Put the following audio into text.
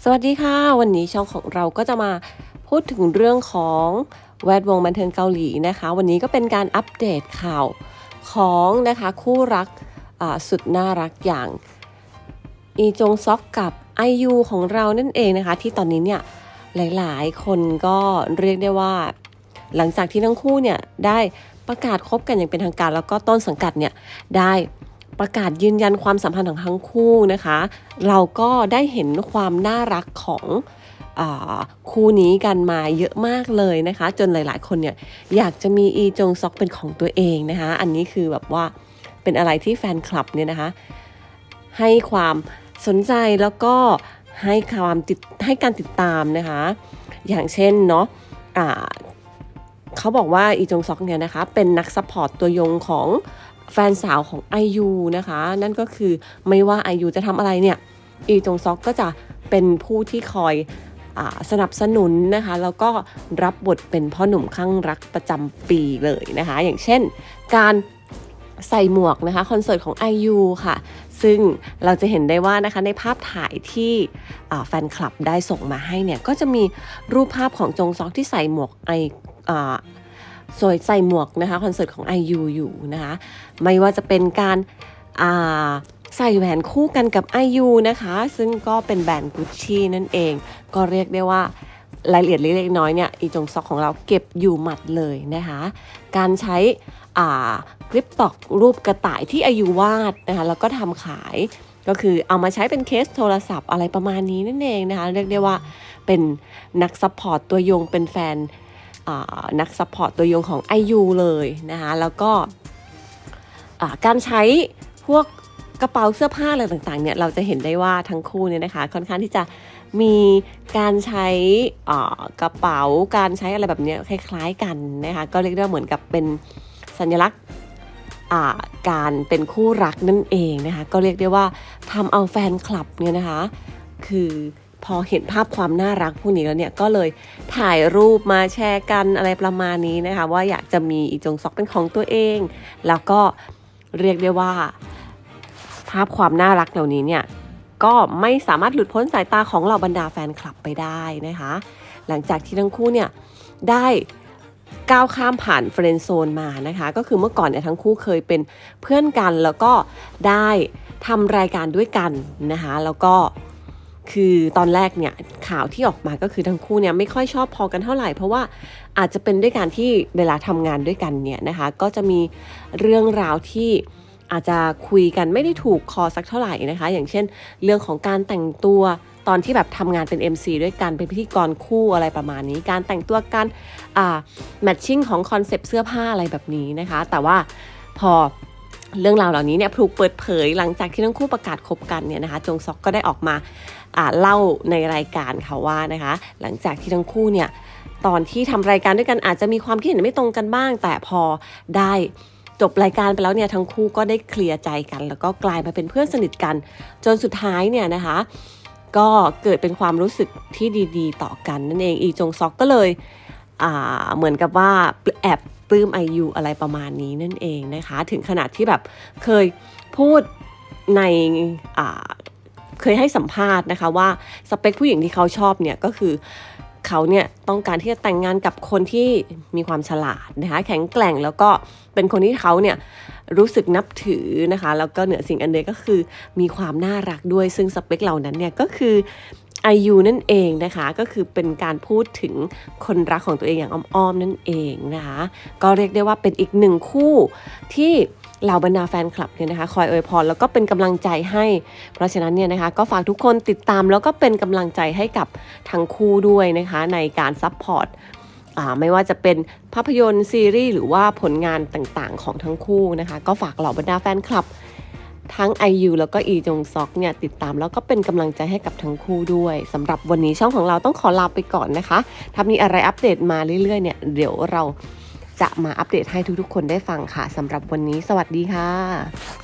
สวัสดีค่ะ วันนี้ช่องของเราก็จะมาพูดถึงเรื่องของแวดวงบันเทิงเกาหลีนะคะ วันนี้ก็เป็นการอัปเดตข่าวของนะคะคู่รักสุดน่ารักอย่างอีจงซอกกับไอยูของเรานั่นเองนะคะ ที่ตอนนี้เนี่ยหลายๆ คนก็เรียกได้ว่า หลังจากที่ทั้งคู่เนี่ยได้ประกาศคบกันอย่างเป็นทางการ แล้วก็ต้นสังกัดเนี่ยได้ ประกาศยืนยันความสัมพันธ์ของทั้งคู่นะคะ เราก็ได้เห็นความน่ารักของอคู่นี้กันมาเยอะมากเลยนะคะ จนหลาย ๆ คนเนี่ยอยากจะมีอีจงซอกเป็นของตัวเองนะคะ อันนี้คือแบบว่าเป็นอะไรที่แฟนคลับเนี่ยนะคะ ให้ความสนใจแล้วก็ให้ความติดให้การติดตามนะคะ อย่างเช่นเนาะอ่าเขาบอกว่าอีจงซอกเนี่ยนะคะ เป็นนักซัพพอร์ตตัวยงของ แฟนสาวของ IU นะคะ นั่นก็คือไม่ว่า IU จะทำอะไรเนี่ยอีจงซอกก็จะเป็นผู้ที่คอยอสนับสนุนนะคะ แล้วก็รับบทเป็นพ่อหนุ่มข้างรักประจำปีเลยนะคะ อย่างเช่นการใส่หมวกนะคะคอนเสิร์ตของ IU ค่ะ ซึ่งเราจะเห็นได้ว่านะคะในภาพถ่ายที่แฟนคลับได้ส่งมาให้เนี่ย ก็จะมีรูปภาพของจงซอกที่ใส่หมวกไอ สวยใส่หมวกนะคะคอนเสิร์ตของ IU อยู่นะคะไม่ว่าจะเป็นการาใส่แหวนคู่กันกับ IU นะคะ ซึ่งก็เป็นแบรนด์กุชชี่นั่นเอง ก็เรียกได้ว่ารายละเอียดเล็กๆน้อยเนี่ยอีจงซอกของเราเก็บอยู่หมัดเลยนะคะ การใช้คลิปตอกรูปกระต่ายที่อายุวาดนะคะแล้วก็ทำขายก็คือเอามาใช้เป็นเคสโทรศัพท์อะไรประมาณนี้นั่นเองนะคะ เรียกได้ว่าเป็นนักซัพพอร์ตตัวยงเป็นแฟน นักซัพพอร์ตตัวยงของ IU เลยนะคะ แล้วก็การใช้พวกกระเป๋าเสื้อผ้าอะไรต่างๆเนี่ยเราจะเห็นได้ว่าทั้งคู่เนี่ยนะคะค่อนข้างที่จะมีการใช้กระเป๋าการใช้อะไรแบบเนี้ยคล้าย ๆ กันนะคะก็เรียกได้ว่าเหมือนกับเป็นสัญลักษณ์การเป็นคู่รักนั่นเองนะคะก็เรียกได้ว่าทำเอาแฟนคลับเนี่ยนะคะคือ พอเห็นภาพความน่ารักพวกนี้แล้วเนี่ยก็เลยถ่ายรูปมาแชร์กันอะไรประมาณนี้นะคะ ว่าอยากจะมีอีจงซอกเป็นของตัวเอง แล้วก็เรียกได้ว่า ภาพความน่ารักเหล่านี้เนี่ยก็ไม่สามารถหลุดพ้นสายตาของเหล่าบรรดาแฟนคลับไปได้นะคะ หลังจากที่ทั้งคู่เนี่ยได้ก้าวข้ามผ่านเฟรนด์โซนมานะคะ ก็คือเมื่อก่อนเนี่ยทั้งคู่เคยเป็นเพื่อนกันแล้วก็ได้ทำรายการด้วยกันนะคะ แล้วก็ คือตอนแรกเนี่ยข่าวที่ออกมาก็คือทั้งคู่เนี่ยไม่ค่อยชอบพอกันเท่าไหร่ เพราะว่าอาจจะเป็นด้วยการที่เวลาทำงานด้วยกันเนี่ยนะคะก็จะมีเรื่องราวที่อาจจะคุยกันไม่ได้ถูกคอสักเท่าไหร่นะคะ อย่างเช่น เรื่องของการแต่งตัวตอนที่แบบทำงานเป็น MC ด้วยกันเป็นพิธีกรคู่อะไรประมาณนี้ การแต่งตัวการอ่าแมทชิ่งของคอนเซปต์เสื้อผ้าอะไรแบบนี้นะคะ แต่ว่าพอเรื่องราวเหล่านี้เนี่ยถูกเปิดเผยหลังจากที่ทั้งคู่ประกาศคบกันเนี่ยนะคะ จงซอกก็ได้ออกมา เล่าในรายการค่ะว่านะคะ หลังจากที่ทั้งคู่เนี่ยตอนที่ทำรายการด้วยกันอาจจะมีความคิดเห็นไม่ตรงกันบ้าง แต่พอได้จบรายการไปแล้วเนี่ยทั้งคู่ก็ได้เคลียร์ใจกัน แล้วก็กลายมาเป็นเพื่อนสนิทกัน จนสุดท้ายเนี่ยนะคะ ก็เกิดเป็นความรู้สึกที่ดีๆ ต่อกันนั่นเองอีจงซอกก็เลยอ่าเหมือนกับว่าแอบปลื้มไอยูอะไรประมาณนี้นั่นเองนะคะ ถึงขนาดที่แบบเคยพูดในอ่า เคยให้สัมภาษณ์นะคะว่าสเปคผู้หญิงที่เขาชอบเนี่ยก็คือเขาเนี่ยต้องการที่จะแต่งงานกับคนที่มีความฉลาดนะคะแข็งแกร่งแล้วก็เป็นคนที่เขาเนี่ยรู้สึกนับถือนะคะ แล้วก็เหนือสิ่งอันใดก็คือมีความน่ารักด้วยซึ่งสเปคเหล่านั้นเนี่ยก็คือไอยูนั่นเองนะคะ ก็คือเป็นการพูดถึงคนรักของตัวเองอย่างอ้อมๆนั่นเองนะคะ ก็เรียกได้ว่าเป็นอีกหนึ่งคู่ที่ เหล่าบรรดาแฟนคลับเนี่ยนะคะคอยอวยพรแล้วก็เป็นกำลังใจให้ เพราะฉะนั้นเนี่ยนะคะก็ฝากทุกคนติดตามแล้วก็เป็นกำลังใจให้กับทั้งคู่ด้วยนะคะในการซัพพอร์ตไม่ว่าจะเป็นภาพยนตร์ซีรีส์หรือว่าผลงานต่างๆ ของทั้งคู่นะคะก็ฝากเหล่าบรรดาแฟนคลับ ทั้ง IU แล้วก็อีจงซอกเนี่ยติดตามแล้วก็เป็นกำลังใจให้กับทั้งคู่ด้วยสำหรับวันนี้ช่องของเราต้องขอลาไปก่อนนะคะ ถ้ามีอะไรอัปเดตมาเรื่อยๆเนี่ยเดี๋ยวเรา จะมาอัปเดตให้ทุกๆ คนได้ฟังค่ะสำหรับวันนี้ สวัสดีค่ะ